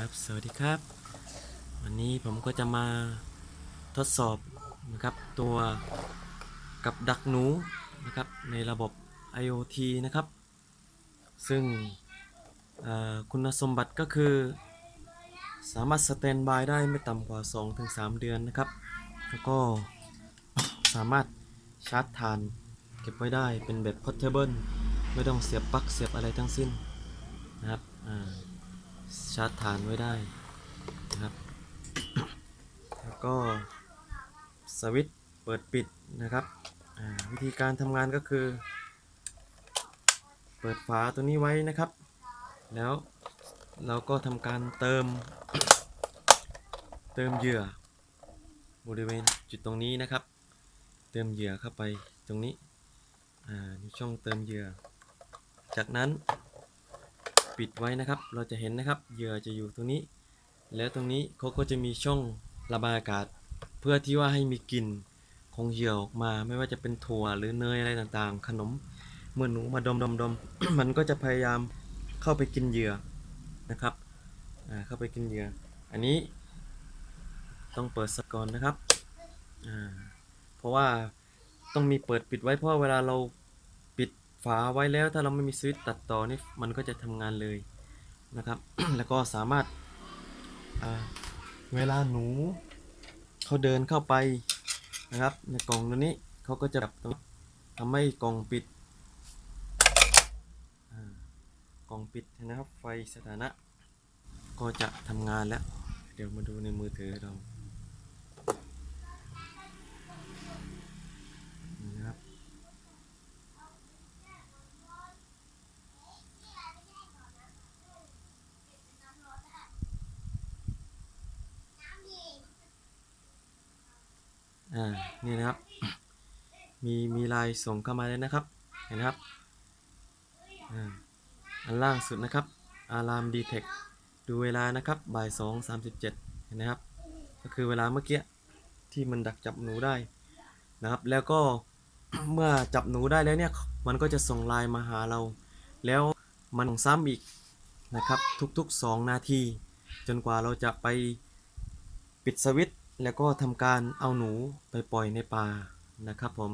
ครับ สวัสดีครับ วันนี้ผมก็จะมาทดสอบนะครับตัวกับดักหนูนะครับในระบบ IoT นะครับ ซึ่งคุณสมบัติก็คือ สามารถสแตนบายได้ไม่ต่ำกว่า 2-3 เดือนนะครับ แล้วก็สามารถชาร์จทานเก็บไว้ได้เป็นแบบ portable ไม่ต้องเสียบปลั๊กเสียบอะไรทั้งสิ้นนะครับอ่า ชาร์จฐานไว้ได้นะครับ แล้วก็สวิตช์เปิดปิดนะครับวิธีการทำงานก็คือ เปิดฝาตัวนี้ไว้นะครับ แล้วเราก็ทำการเติม เติมเหยื่อบริเวณจุดตรงนี้นะครับ เติมเหยื่อเข้าไปตรงนี้ อ่ามีช่องเติมเหยื่อ จากนั้น ปิดไว้นะครับ เราจะเห็นนะครับ เหยื่อจะอยู่ตรงนี้ แล้วตรงนี้เขาก็จะมีช่องระบายอากาศ เพื่อที่ว่าให้มีกลิ่นของเหยื่อออกมา ไม่ว่าจะเป็นถั่วหรือเนยอะไรต่างๆ ขนมเมื่อหนูมาดมดมดมมันก็จะพยายามเข้าไปกินเหยื่อนะครับเข้าไปกินเหยื่อ อันนี้ต้องเปิดสก่อนนะครับเพราะว่าต้องมีเปิดปิดไว้เพราะเวลาเรา ฝาไว้แล้วถ้าเราไม่มีสวิตช์ตัดต่อนี่มันก็จะทำงานเลยนะครับ แล้วก็สามารถเวลาหนูเขาเดินเข้าไปนะครับ ในกล่องตัวนี้เขาก็จะแบบทำให้กล่องปิดกล่องปิดนะครับไฟสถานะ ก็จะทำงานแล้ว เดี๋ยวมาดูในมือถือเรานี่นะครับ อ่านี่นะครับ มีมีลน์ส่งเข้ามาเลยนะครับเห็นนะครับอ่าอันล่างสุดนะครับอารามดีเทคดูเวลานะครับบ่ายสองสามสิบเจ็ดเห็นนะครับ ก็คือเวลาเมื่อกี้ที่มันดักจับหนูได้นะครับ แล้วก็เมื่อจับหนูได้แล้วเนี่ยมันก็จะส่งลน์มาหาเรา แล้วมันซ้ำอีกนะครับทุกๆ 2 นาที จนกว่าเราจะไปปิดสวิตช์ แล้วก็ทำการเอาหนูไปปล่อยในป่านะครับผม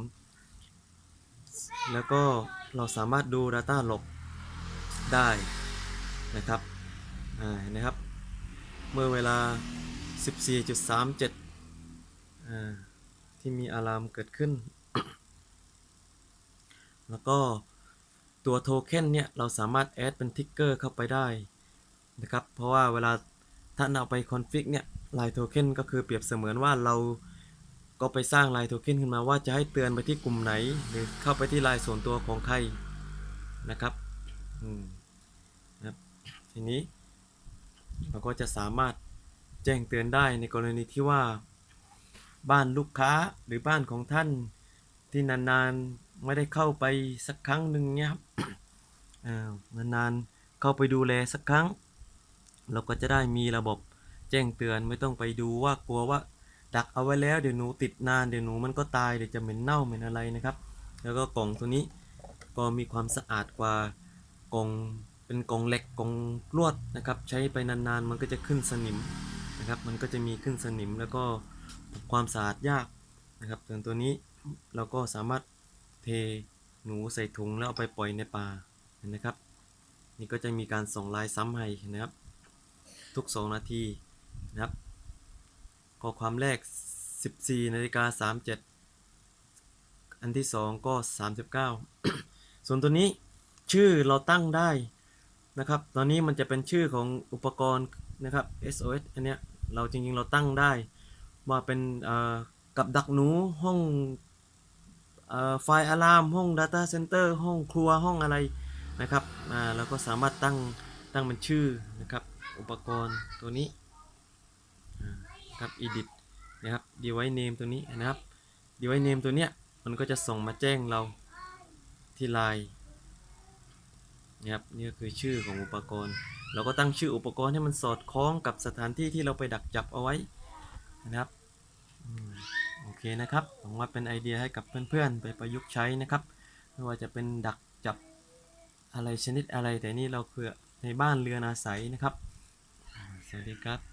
แล้วก็เราสามารถดู Data หลบได้นะครับอ่าเห็นนะครับ เมื่อเวลา 14.37อ่าที่มีอารามเกิดขึ้น แล้วก็ตัวโทเค็นเนี่ย เราสามารถแอดเป็นทิกเกอร์เข้าไปได้นะครับ เพราะว่าเวลาท่านเอาไปคอนฟิกเนี่ย ลายโทเค็นก็คือเปรียบเสมือนว่าเราก็ไปสร้างลายโทเค็นขึ้นมาว่าจะให้เตือนไปที่กลุ่มไหน หรือเข้าไปที่ลายส่วนตัวของใครนะครับอืมนะครับ ทีนี้ เราก็จะสามารถแจ้งเตือนได้ในกรณีที่ว่า บ้านลูกค้าหรือบ้านของท่านที่นานๆไม่ได้เข้าไปสักครั้งหนึ่งเนี่ยครับอ่านานๆเข้าไปดูแลสักครั้ง เราก็จะได้มีระบบ แจ้งเตือนไม่ต้องไปดูว่ากลัวว่า ดักเอาไว้แล้วเดี๋ยวหนูติดนานเดี๋ยวหนูมันก็ตายเดี๋ยวจะเหม็นเน่าเหม็นอะไรนะครับ แล้วก็กล่องตัวนี้ก็มีความสะอาดกว่ากล่องเป็นกล่องเหล็กกล่องลวดนะครับ ใช้ไปนานๆมันก็จะขึ้นสนิมนะครับ มันก็จะมีขึ้นสนิมแล้วก็ความสะอาดยากนะครับส่วนตัวนี้เราก็สามารถเทหนูใส่ถุงแล้วเอาไปปล่อยในป่านนะครับ นี่ก็จะมีการส่งลายซ้ำให้นะครับ ทุก 2 นาที นะครับ ข้อความแรก 14นาฬิกา37 อันที่ 2 ก็ 39 ส่วนตัวนี้ชื่อเราตั้งได้นะครับ ตอนนี้มันจะเป็นชื่อของอุปกรณ์นะครับ SOS อันเนี้ยเราจริงๆเราตั้งได้ว่าเป็นกับดักหนูห้องไฟอะลามห้อง Data Center ห้องครัวห้องอะไรนะครับเราก็สามารถตั้งตั้งเป็นชื่อนะครับ อุปกรณ์ตัวนี้ ครับ edit นะครับ device name ตัวนี้นะครับ device name ตัวเนี้ยมันก็จะส่งมาแจ้งเราที่ไลน์นะครับนี่ก็คือชื่อของอุปกรณ์ เราก็ตั้งชื่ออุปกรณ์ให้มันสอดคล้องกับสถานที่ที่เราไปดักจับเอาไว้นะครับโอเคนะครับหวังว่าเป็นไอเดียให้กับเพื่อนๆ ไปประยุกต์ใช้นะครับไม่ว่าจะเป็นดักจับอะไรชนิดอะไรแต่นี่เราคือในบ้านเรือนอาศัยนะครับ สวัสดีครับ